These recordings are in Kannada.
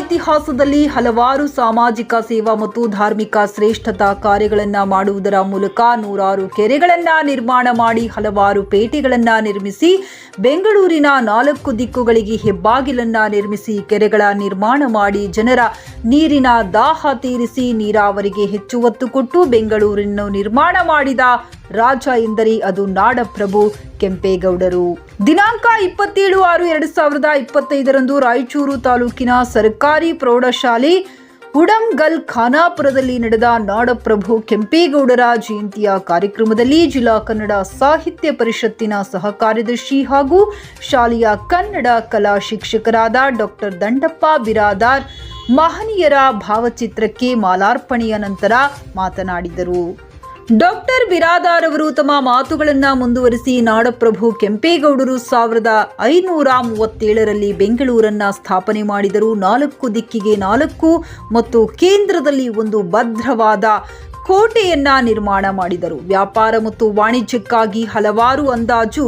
ಇತಿಹಾಸದಲ್ಲಿ ಹಲವಾರು ಸಾಮಾಜಿಕ ಸೇವಾ ಮತ್ತು ಧಾರ್ಮಿಕ ಶ್ರೇಷ್ಠತಾ ಕಾರ್ಯಗಳನ್ನು ಮಾಡುವುದರ ಮೂಲಕ ನೂರಾರು ಕೆರೆಗಳನ್ನು ನಿರ್ಮಾಣ ಮಾಡಿ ಹಲವಾರು ಪೇಟೆಗಳನ್ನು ನಿರ್ಮಿಸಿ, ಬೆಂಗಳೂರಿನ ನಾಲ್ಕು ದಿಕ್ಕುಗಳಿಗೆ ಹೆಬ್ಬಾಗಿಲನ್ನು ನಿರ್ಮಿಸಿ, ಕೆರೆಗಳ ನಿರ್ಮಾಣ ಮಾಡಿ ಜನರ ನೀರಿನ ದಾಹ ತೀರಿಸಿ ನೀರಾವರಿಗೆ ಹೆಚ್ಚು ಒತ್ತು ಕೊಟ್ಟು ಬೆಂಗಳೂರನ್ನು ನಿರ್ಮಾಣ ಮಾಡಿದ ರಾಜ ಎಂದರೆ ಅದು ನಾಡಪ್ರಭು. ಕೆಂಪೇಗೌಡರು. ದಿನಾಂಕ ಇಪ್ಪತ್ತೇಳು ಆರು ಎರಡು ಸಾವಿರದ ಇಪ್ಪತ್ತೈದರಂದು ರಾಯಚೂರು ತಾಲೂಕಿನ ಸರ್ಕಾರಿ ಪ್ರೌಢಶಾಲೆ ಉಡಂಗಲ್ ಖಾನಾಪುರದಲ್ಲಿ ನಡೆದ ನಾಡಪ್ರಭು ಕೆಂಪೇಗೌಡರ ಜಯಂತಿಯ ಕಾರ್ಯಕ್ರಮದಲ್ಲಿ ಜಿಲ್ಲಾ ಕನ್ನಡ ಸಾಹಿತ್ಯ ಪರಿಷತ್ತಿನ ಸಹ ಕಾರ್ಯದರ್ಶಿ ಹಾಗೂ ಶಾಲೆಯ ಕನ್ನಡ ಕಲಾ ಶಿಕ್ಷಕರಾದ ಡಾಕ್ಟರ್ ದಂಡಪ್ಪ ಬಿರಾದಾರ್ ಮಹನೀಯರ ಭಾವಚಿತ್ರಕ್ಕೆ ಮಾಲಾರ್ಪಣೆಯ ನಂತರ ಮಾತನಾಡಿದರು. ಡಾಕ್ಟರ್ ಬಿರಾದಾರ್ ಅವರು ತಮ್ಮ ಮಾತುಗಳನ್ನು ಮುಂದುವರಿಸಿ ನಾಡಪ್ರಭು ಕೆಂಪೇಗೌಡರು ಸಾವಿರದ ಐನೂರ ಮೂವತ್ತೇಳರಲ್ಲಿ ಬೆಂಗಳೂರನ್ನ ಸ್ಥಾಪನೆ ಮಾಡಿದರು. ನಾಲ್ಕು ದಿಕ್ಕಿಗೆ ನಾಲ್ಕು ಮತ್ತು ಕೇಂದ್ರದಲ್ಲಿ ಒಂದು ಭದ್ರವಾದ ಕೋಟೆಯನ್ನ ನಿರ್ಮಾಣ ಮಾಡಿದರು. ವ್ಯಾಪಾರ ಮತ್ತು ವಾಣಿಜ್ಯಕ್ಕಾಗಿ ಹಲವಾರು ಅಂದಾಜು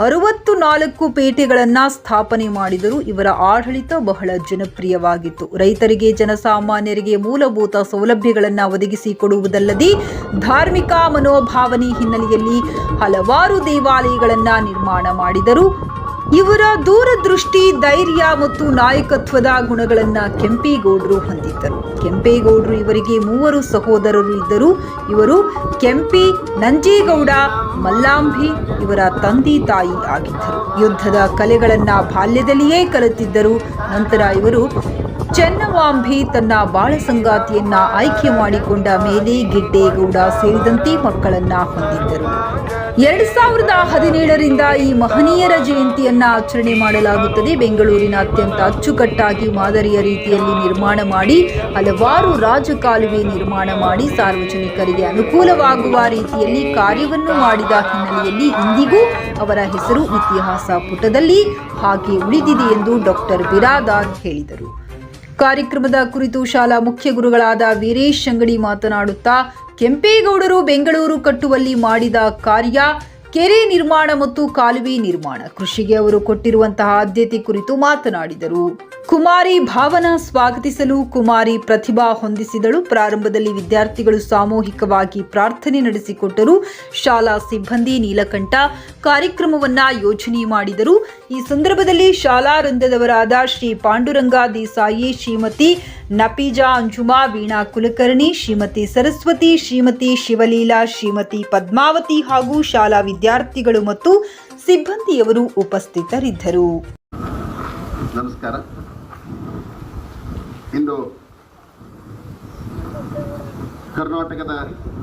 ಅರವತ್ತು ನಾಲ್ಕು ಪೇಟೆಗಳನ್ನು ಸ್ಥಾಪನೆ ಮಾಡಿದರು. ಇವರ ಆಡಳಿತ ಬಹಳ ಜನಪ್ರಿಯವಾಗಿತ್ತು. ರೈತರಿಗೆ, ಜನಸಾಮಾನ್ಯರಿಗೆ ಮೂಲಭೂತ ಸೌಲಭ್ಯಗಳನ್ನು ಒದಗಿಸಿಕೊಡುವುದಲ್ಲದೆ ಧಾರ್ಮಿಕ ಮನೋಭಾವನೆ ಹಿನ್ನೆಲೆಯಲ್ಲಿ ಹಲವಾರು ದೇವಾಲಯಗಳನ್ನು ನಿರ್ಮಾಣ ಮಾಡಿದರು. ಇವರ ದೂರದೃಷ್ಟಿ, ಧೈರ್ಯ ಮತ್ತು ನಾಯಕತ್ವದ ಗುಣಗಳನ್ನು ಕೆಂಪೇಗೌಡರು ಹೊಂದಿದ್ದರು. ಕೆಂಪೇಗೌಡರು ಇವರಿಗೆ ಮೂವರು ಸಹೋದರರು ಇದ್ದರು ಇವರು ಕೆಂಪಿ, ನಂಜೇಗೌಡ, ಮಲ್ಲಾಂಬಿ ಇವರ ತಂದೆ ತಾಯಿ ಆಗಿದ್ದರು. ಯುದ್ಧದ ಕಲೆಗಳನ್ನು ಬಾಲ್ಯದಲ್ಲಿಯೇ ಕಲಿತಿದ್ದರು. ನಂತರ ಇವರು ಚೆನ್ನವಾಂಬಿ ತನ್ನ ಬಾಳ ಸಂಗಾತಿಯನ್ನ ಆಯ್ಕೆ ಮಾಡಿಕೊಂಡ ಮೇಲೆ ಗಿಡ್ಡೇಗೌಡ ಸೇರಿದಂತೆ ಮಕ್ಕಳನ್ನ ಹೊಂದಿದ್ದರು. ಎರಡ್ ಸಾವಿರದ ಹದಿನೇಳರಿಂದ ಈ ಮಹನೀಯರ ಜಯಂತಿಯನ್ನ ಆಚರಣೆ ಮಾಡಲಾಗುತ್ತದೆ. ಬೆಂಗಳೂರಿನ ಅತ್ಯಂತ ಅಚ್ಚುಕಟ್ಟಾಗಿ ಮಾದರಿಯ ರೀತಿಯಲ್ಲಿ ನಿರ್ಮಾಣ ಮಾಡಿ, ಹಲವಾರು ರಾಜಕಾಲುವೆ ನಿರ್ಮಾಣ ಮಾಡಿ ಸಾರ್ವಜನಿಕರಿಗೆ ಅನುಕೂಲವಾಗುವ ರೀತಿಯಲ್ಲಿ ಕಾರ್ಯವನ್ನು ಮಾಡಿದ ಹಿನ್ನೆಲೆಯಲ್ಲಿ ಇಂದಿಗೂ ಅವರ ಹೆಸರು ಇತಿಹಾಸ ಪುಟದಲ್ಲಿ ಹಾಗೆ ಉಳಿದಿದೆ ಎಂದು ಡಾಕ್ಟರ್ ಬಿರಾದಾರ್ ಹೇಳಿದರು. ಕಾರ್ಯಕ್ರಮದ ಕುರಿತು ಶಾಲಾ ಮುಖ್ಯ ಗುರುಗಳಾದ ವೀರೇಶ್ ಅಂಗಡಿ ಮಾತನಾಡುತ್ತಾ ಕೆಂಪೇಗೌಡರು ಬೆಂಗಳೂರು ಕಟ್ಟುವಲ್ಲಿ ಮಾಡಿದ ಕಾರ್ಯ ಕೆರೆ ನಿರ್ಮಾಣ ಮತ್ತು ಕಾಲುವೆ ನಿರ್ಮಾಣ. ಕೃಷಿಗೆ ಅವರು ಕೊಟ್ಟಿರುವಂತಹ ಆದ್ಯತೆ ಕುರಿತು ಮಾತನಾಡಿದರು. ಕುಮಾರಿ ಭಾವನಾ ಸ್ವಾಗತಿಸಲು ಕುಮಾರಿ ಪ್ರತಿಭಾ ಹೊಂದಿಸಿದಳು. ಪ್ರಾರಂಭದಲ್ಲಿ ವಿದ್ಯಾರ್ಥಿಗಳು ಸಾಮೂಹಿಕವಾಗಿ ಪ್ರಾರ್ಥನೆ ನಡೆಸಿಕೊಟ್ಟರು. ಶಾಲಾ ಸಿಬ್ಬಂದಿ ನೀಲಕಂಠ ಕಾರ್ಯಕ್ರಮವನ್ನ ಯೋಜನೆ ಮಾಡಿದರು. ಈ ಸಂದರ್ಭದಲ್ಲಿ ಶಾಲಾ ವೃಂದದವರಾದ ಶ್ರೀ ಪಾಂಡುರಂಗ ದೇಸಾಯಿ, ಶ್ರೀಮತಿ ನಪೀಜಾ ಅಂಜುಮಾ, ವೀಣಾ ಕುಲಕರ್ಣಿ, ಶ್ರೀಮತಿ ಸರಸ್ವತಿ, ಶ್ರೀಮತಿ ಶಿವಲೀಲಾ, ಶ್ರೀಮತಿ ಪದ್ಮಾವತಿ ಹಾಗೂ ಶಾಲಾ ವಿದ್ಯಾರ್ಥಿಗಳು ಮತ್ತು ಸಿಬ್ಬಂದಿಯವರು ಉಪಸ್ಥಿತರಿದ್ದರು. ನಮಸ್ಕಾರ. ಇಂದು ಕರ್ನಾಟಕದ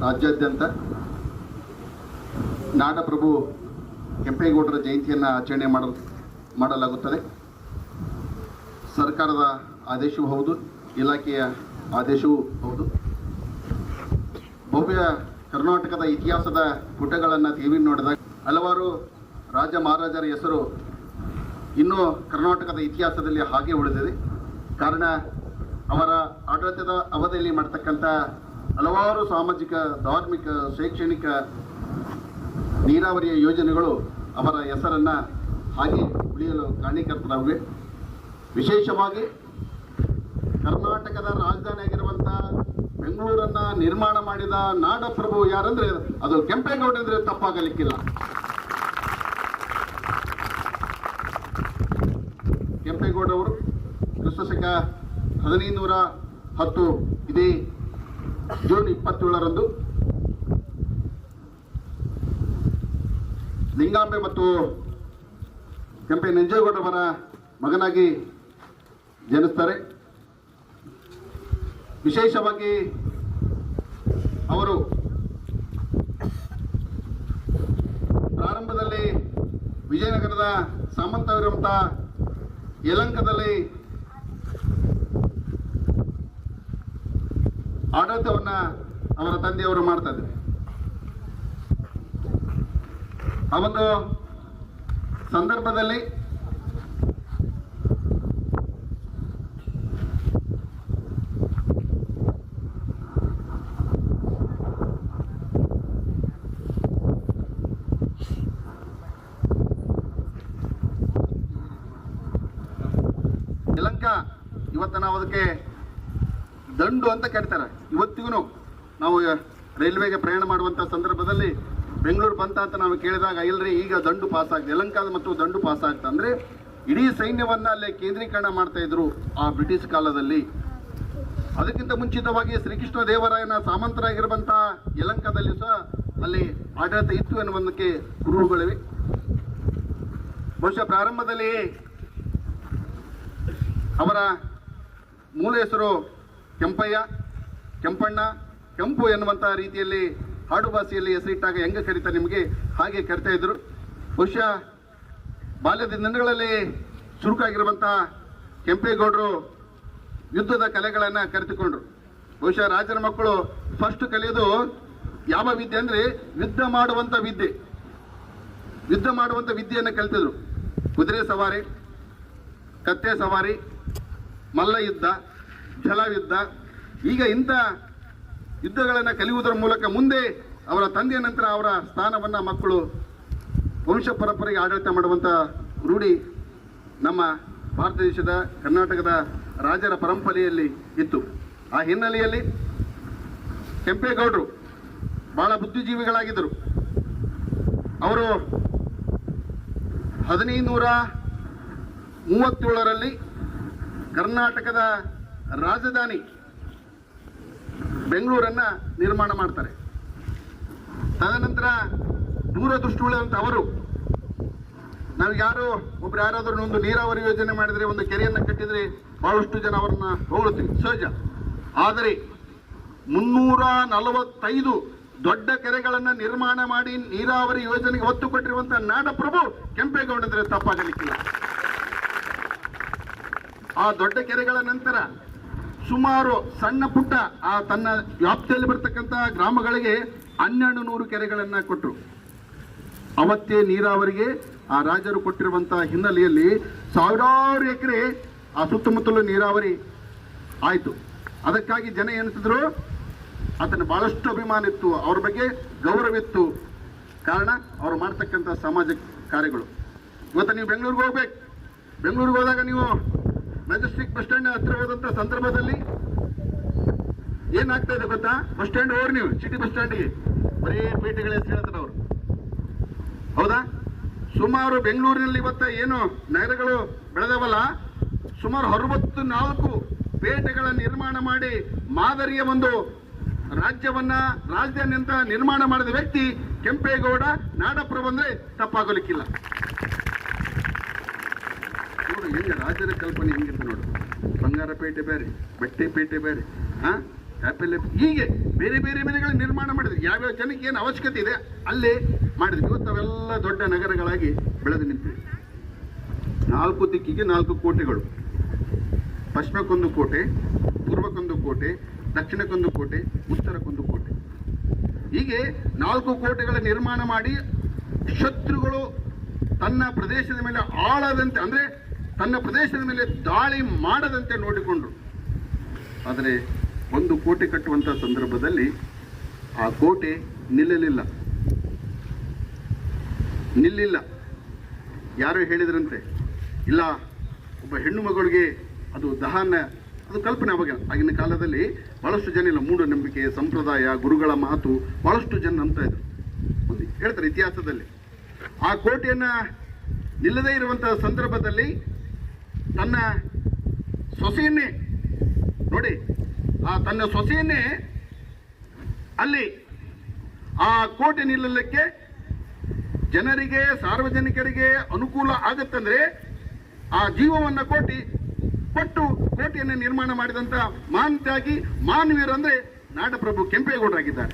ರಾಜ್ಯಾದ್ಯಂತ ನಾಡಪ್ರಭು ಕೆಂಪೇಗೌಡರ ಜಯಂತಿಯನ್ನು ಆಚರಣೆ ಮಾಡಲು, ಮಾಡಲಾಗುತ್ತದೆ. ಸರ್ಕಾರದ ಆದೇಶವೂ ಹೌದು, ಇಲಾಖೆಯ ಆದೇಶವೂ ಹೌದು. ಭವ್ಯ ಕರ್ನಾಟಕದ ಇತಿಹಾಸದ ಪುಟಗಳನ್ನು ಟಿವಿ ನೋಡಿದಾಗ ಹಲವಾರು ರಾಜ ಮಹಾರಾಜರ ಹೆಸರು ಇನ್ನೂ ಕರ್ನಾಟಕದ ಇತಿಹಾಸದಲ್ಲಿ ಹಾಗೆ ಉಳಿದಿದೆ. ಕಾರಣ ಅವರ ಆಡಳಿತದ ಅವಧಿಯಲ್ಲಿ ಮಾಡ್ತಕ್ಕಂಥ ಹಲವಾರು ಸಾಮಾಜಿಕ, ಧಾರ್ಮಿಕ, ಶೈಕ್ಷಣಿಕ ನೀರಾವರಿಯ ಯೋಜನೆಗಳು ಅವರ ಹೆಸರನ್ನು ಹಾಗೆ ಉಳಿಯಲು ಕಾರಣೀಕರ್ತರಾಗಿವೆ ವಿಶೇಷವಾಗಿ ಕರ್ನಾಟಕದ ರಾಜಧಾನಿಯಾಗಿರುವಂಥ ಬೆಂಗಳೂರನ್ನ ನಿರ್ಮಾಣ ಮಾಡಿದ ನಾಡಪ್ರಭು ಯಾರಂದ್ರೆ, ಅದು ಕೆಂಪೇಗೌಡ ಅಂದ್ರೆ ತಪ್ಪಾಗಲಿಕ್ಕಿಲ್ಲ. ಕೆಂಪೇಗೌಡ ಅವರು ಕ್ರಿಸ್ತಶಕ ಹದಿನೈದುನೂರ ಹತ್ತು ಇದೇ ಜೂನ್ ಇಪ್ಪತ್ತೇಳರಂದು ಲಿಂಗಾಂಬೆ ಮತ್ತು ಕೆಂಪೆ ನಂಜೇಗೌಡರವರ ಮಗನಾಗಿ ಜನಿಸ್ತಾರೆ. ವಿಶೇಷವಾಗಿ ಅವರು ಪ್ರಾರಂಭದಲ್ಲಿ ವಿಜಯನಗರದ ಸಾಮಂತವಿರುವಂಥ ಯಲಂಕದಲ್ಲಿ ಆಡಳಿತವನ್ನು ಅವರ ತಂದೆಯವರು ಮಾಡ್ತಾ ಇದ್ರು ಆ ಒಂದು ಸಂದರ್ಭದಲ್ಲಿ ಯಲಂಕ ಇವತ್ತು ನಾವು ಅದಕ್ಕೆ ದಂಡು ಅಂತ ಕರೀತಾರೆ. ಇವತ್ತಿಗೂ ನಾವು ರೈಲ್ವೆಗೆ ಪ್ರಯಾಣ ಮಾಡುವಂಥ ಸಂದರ್ಭದಲ್ಲಿ ಬೆಂಗಳೂರು ಬಂತ ಅಂತ ನಾವು ಕೇಳಿದಾಗ ಇಲ್ಲರಿ ಈಗ ದಂಡು ಪಾಸ್ ಆಗಿದೆ ಯಲಂಕಾದ ಮತ್ತು ದಂಡು ಪಾಸ್ ಆಗ್ತದೆ ಅಂದರೆ ಇಡೀ ಸೈನ್ಯವನ್ನು ಅಲ್ಲೇ ಕೇಂದ್ರೀಕರಣ ಮಾಡ್ತಾ ಆ ಬ್ರಿಟಿಷ್ ಕಾಲದಲ್ಲಿ. ಅದಕ್ಕಿಂತ ಮುಂಚಿತವಾಗಿ ಶ್ರೀಕೃಷ್ಣ ದೇವರಾಯನ ಸಾಮಂತರಾಗಿರುವಂಥ ಯಲಂಕದಲ್ಲಿ ಸಹ ಅಲ್ಲಿ ಆಡಳಿತ ಇತ್ತು ಎನ್ನುವುದಕ್ಕೆ ಕುರುಹುಗಳಿವೆ ಬಹುಶಃ ಪ್ರಾರಂಭದಲ್ಲಿ ಅವರ ಮೂಲ ಹೆಸರು ಕೆಂಪಯ್ಯ, ಕೆಂಪಣ್ಣ, ಕೆಂಪು ಎನ್ನುವಂತಹ ರೀತಿಯಲ್ಲಿ ಹಾಡು ಭಾಷೆಯಲ್ಲಿ ಹೆಸರಿಟ್ಟಾಗ ಹೆಂಗೆ ಕರೀತಾರೆ ನಿಮಗೆ? ಹಾಗೆ ಕರಿತಾ ಇದ್ರು. ಬಹುಶಃ ಬಾಲ್ಯದ ದಿನಗಳಲ್ಲಿ ಚುರುಕಾಗಿರುವಂತಹ ಕೆಂಪೇಗೌಡರು ಯುದ್ಧದ ಕಲೆಗಳನ್ನು ಕರೆತುಕೊಂಡ್ರು ಬಹುಶಃ ರಾಜರ ಮಕ್ಕಳು ಫಸ್ಟ್ ಕಲಿಯೋದು ಯಾವ ವಿದ್ಯೆ ಅಂದರೆ ಯುದ್ಧ ಮಾಡುವಂಥ ವಿದ್ಯೆ. ಯುದ್ಧ ಮಾಡುವಂಥ ವಿದ್ಯೆಯನ್ನು ಕಲಿತಿದ್ರು. ಕುದುರೆ ಸವಾರಿ, ಕತ್ತೆ ಸವಾರಿ, ಮಲ್ಲ ಯುದ್ಧ ಯುದ್ಧ ಈಗ ಇಂಥ ಯುದ್ಧಗಳನ್ನು ಕಲಿಯುವುದರ ಮೂಲಕ ಮುಂದೆ ಅವರ ತಂದೆಯ ನಂತರ ಅವರ ಸ್ಥಾನವನ್ನು ಮಕ್ಕಳು ವಂಶ ಪರಂಪರೆಗೆ ಆಡಳಿತ ಮಾಡುವಂಥ ರೂಢಿ ನಮ್ಮ ಭಾರತ ದೇಶದ, ಕರ್ನಾಟಕದ ರಾಜರ ಪರಂಪರೆಯಲ್ಲಿ ಇತ್ತು. ಆ ಹಿನ್ನೆಲೆಯಲ್ಲಿ ಕೆಂಪೇಗೌಡರು ಬಹಳ ಬುದ್ಧಿಜೀವಿಗಳಾಗಿದ್ದರು. ಅವರು ಹದಿನೈದು ನೂರ ಮೂವತ್ತೇಳರಲ್ಲಿ ಕರ್ನಾಟಕದ ರಾಜಧಾನಿ ಬೆಂಗಳೂರನ್ನ ನಿರ್ಮಾಣ ಮಾಡ್ತಾರೆ. ತದನಂತರ ದೂರದೃಷ್ಟಿಯುಳ್ಳಂತ ಅವರು, ನಾವು ಯಾರು ಒಬ್ರು ಯಾರಾದ್ರೂ ಒಂದು ನೀರಾವರಿ ಯೋಜನೆ ಮಾಡಿದ್ರೆ, ಒಂದು ಕೆರೆಯನ್ನು ಕಟ್ಟಿದ್ರೆ ಬಹಳಷ್ಟು ಜನ ಅವರನ್ನ ಹೋಗುತ್ತೀವಿ ಸಹಜ. ಆದರೆ ಮುನ್ನೂರ ನಲವತ್ತೈದು ದೊಡ್ಡ ಕೆರೆಗಳನ್ನು ನಿರ್ಮಾಣ ಮಾಡಿ ನೀರಾವರಿ ಯೋಜನೆಗೆ ಒತ್ತು ಕೊಟ್ಟಿರುವಂತಹ ನಾಡಪ್ರಭು ಕೆಂಪೇಗೌಡಂದ್ರೆ ತಪ್ಪಾಗಲಿಕ್ಕಿಲ್ಲ. ಆ ದೊಡ್ಡ ಕೆರೆಗಳ ನಂತರ ಸುಮಾರು ಸಣ್ಣ ಪುಟ್ಟ ಆ ತನ್ನ ವ್ಯಾಪ್ತಿಯಲ್ಲಿ ಬರ್ತಕ್ಕಂಥ ಗ್ರಾಮಗಳಿಗೆ ಹನ್ನೆರಡು ನೂರು ಕೆರೆಗಳನ್ನು ಕೊಟ್ಟರು ಅವತ್ತೇ ನೀರಾವರಿಗೆ ಆ ರಾಜರು ಕೊಟ್ಟಿರುವಂತಹ ಹಿನ್ನೆಲೆಯಲ್ಲಿ ಸಾವಿರಾರು ಎಕರೆ ಆ ಸುತ್ತಮುತ್ತಲು ನೀರಾವರಿ ಆಯಿತು. ಅದಕ್ಕಾಗಿ ಜನ ಏನಿಸಿದ್ರು ಆತನ ಬಹಳಷ್ಟು ಅಭಿಮಾನ ಇತ್ತು. ಅವ್ರ ಬಗ್ಗೆ ಗೌರವಿತ್ತು ಕಾರಣ ಅವ್ರು ಮಾಡ್ತಕ್ಕಂಥ ಸಾಮಾಜಿಕ ಕಾರ್ಯಗಳು. ಇವತ್ತು ನೀವು ಬೆಂಗಳೂರಿಗೆ ಹೋಗ್ಬೇಕು. ಬೆಂಗಳೂರಿಗೆ ಹೋದಾಗ ನೀವು ಮೆಜೆಸ್ಟಿಕ್ ಬಸ್ ಸ್ಟ್ಯಾಂಡ್ ಹತ್ರ ಹೋದಂತ ಸಂದರ್ಭದಲ್ಲಿ ಏನಾಗ್ತಾ ಇದೆ ಗೊತ್ತಾ? ಬಸ್ ಸ್ಟ್ಯಾಂಡ್ ಹೋಗ್ರಿ ನೀವು ಸಿಟಿ ಬಸ್ ಸ್ಟ್ಯಾಂಡಿಗೆ ಬರೀ ಪೇಟೆಗಳ ಹೆಸರು ಹೇಳ್ತಾರೆ ಅವರು. ಹೌದಾ? ಸುಮಾರು ಬೆಂಗಳೂರಿನಲ್ಲಿ ಇವತ್ತ ಏನು ನಗರಗಳು ಬೆಳೆದವಲ್ಲ? ಸುಮಾರು ಅರವತ್ತು ನಾಲ್ಕು ಪೇಟೆಗಳ ನಿರ್ಮಾಣ ಮಾಡಿ ಮಾದರಿಯ ಒಂದು ರಾಜ್ಯವನ್ನ ರಾಜಧಾನಿ ಅಂತ ನಿರ್ಮಾಣ ಮಾಡಿದ ವ್ಯಕ್ತಿ ಕೆಂಪೇಗೌಡ. ನಾಡಪ್ರಭು ಅಂದ್ರೆ ತಪ್ಪಾಗಲಿಕ್ಕಿಲ್ಲ. ನೋಡು ಹೆಂಗೆ ರಾಜರ ಕಲ್ಪನೆ ಹೆಂಗಿತ್ತು ನೋಡು. ಬಂಗಾರಪೇಟೆ ಬೇರೆ, ಬಟ್ಟೆ ಪೇಟೆ ಬೇರೆ ಹಾ ಕಾಪೆಲೆ ಹೀಗೆ ಬೇರೆ ಬೇರೆ ಮನೆಗಳ ನಿರ್ಮಾಣ ಮಾಡಿದ್ರು. ಯಾವ್ಯಾವ ಜನಕ್ಕೆ ಏನು ಅವಶ್ಯಕತೆ ಇದೆ, ಅಲ್ಲಿ ಮಾಡಿದ್ವಿ ಇವತ್ತು ಅವೆಲ್ಲ ದೊಡ್ಡ ನಗರಗಳಾಗಿ ಬೆಳೆದು ನಿಂತಿವೆ ನಾಲ್ಕು ದಿಕ್ಕಿಗೆ ನಾಲ್ಕು ಕೋಟೆಗಳು. ಪಶ್ಚಿಮಕ್ಕೊಂದು ಕೋಟೆ, ಪೂರ್ವಕ್ಕೊಂದು ಕೋಟೆ, ದಕ್ಷಿಣಕ್ಕೊಂದು ಕೋಟೆ, ಉತ್ತರಕ್ಕೊಂದು ಕೋಟೆ. ಹೀಗೆ ನಾಲ್ಕು ಕೋಟೆಗಳ ನಿರ್ಮಾಣ ಮಾಡಿ ಶತ್ರುಗಳು ತನ್ನ ಪ್ರದೇಶದ ಮೇಲೆ ಆಳದಂತೆ, ಅಂದ್ರೆ ತನ್ನ ಪ್ರದೇಶದ ಮೇಲೆ ದಾಳಿ ಮಾಡದಂತೆ ನೋಡಿಕೊಂಡರು. ಆದರೆ ಒಂದು ಕೋಟೆ ಕಟ್ಟುವಂಥ ಸಂದರ್ಭದಲ್ಲಿ ಆ ಕೋಟೆ ನಿಲ್ಲಲಿಲ್ಲ. ನಿಲ್ಲಿಲ್ಲ. ಯಾರೋ ಹೇಳಿದ್ರಂತೆ, ಇಲ್ಲ, ಒಬ್ಬ ಹೆಣ್ಣು ಮಗಳಿಗೆ ಅದು ದಹನ, ಅದು ಕಲ್ಪನೆ ಅವಾಗ ಆಗಿನ ಕಾಲದಲ್ಲಿ ಭಾಳಷ್ಟು ಜನ ಇಲ್ಲ, ಮೂಢನಂಬಿಕೆ, ಸಂಪ್ರದಾಯ, ಗುರುಗಳ ಮಾತು ಭಾಳಷ್ಟು ಜನ ಅಂತ ಇದ್ರು. ಹೇಳ್ತಾರೆ ಇತಿಹಾಸದಲ್ಲಿ. ಆ ಕೋಟೆಯನ್ನು ನಿಲ್ಲದೇ ಇರುವಂತಹ ಸಂದರ್ಭದಲ್ಲಿ ತನ್ನ ಸೊಸೆಯನ್ನೇ, ನೋಡಿ, ಆ ತನ್ನ ಸೊಸೆಯನ್ನೇ ಅಲ್ಲಿ ಆ ಕೋಟೆ ನಿಲ್ಲಲಿಕ್ಕೆ ಜನರಿಗೆ, ಸಾರ್ವಜನಿಕರಿಗೆ ಅನುಕೂಲ ಆಗತ್ತಂದ್ರೆ ಆ ಜೀವವನ್ನು ಕೋಟಿ ಕೊಟ್ಟು ಕೋಟೆಯನ್ನು ನಿರ್ಮಾಣ ಮಾಡಿದಂತ ಮಾನ್ ತ್ಯಾಗಿ ಅಂದ್ರೆ ನಾಡಪ್ರಭು ಕೆಂಪೇಗೌಡರಾಗಿದ್ದಾರೆ.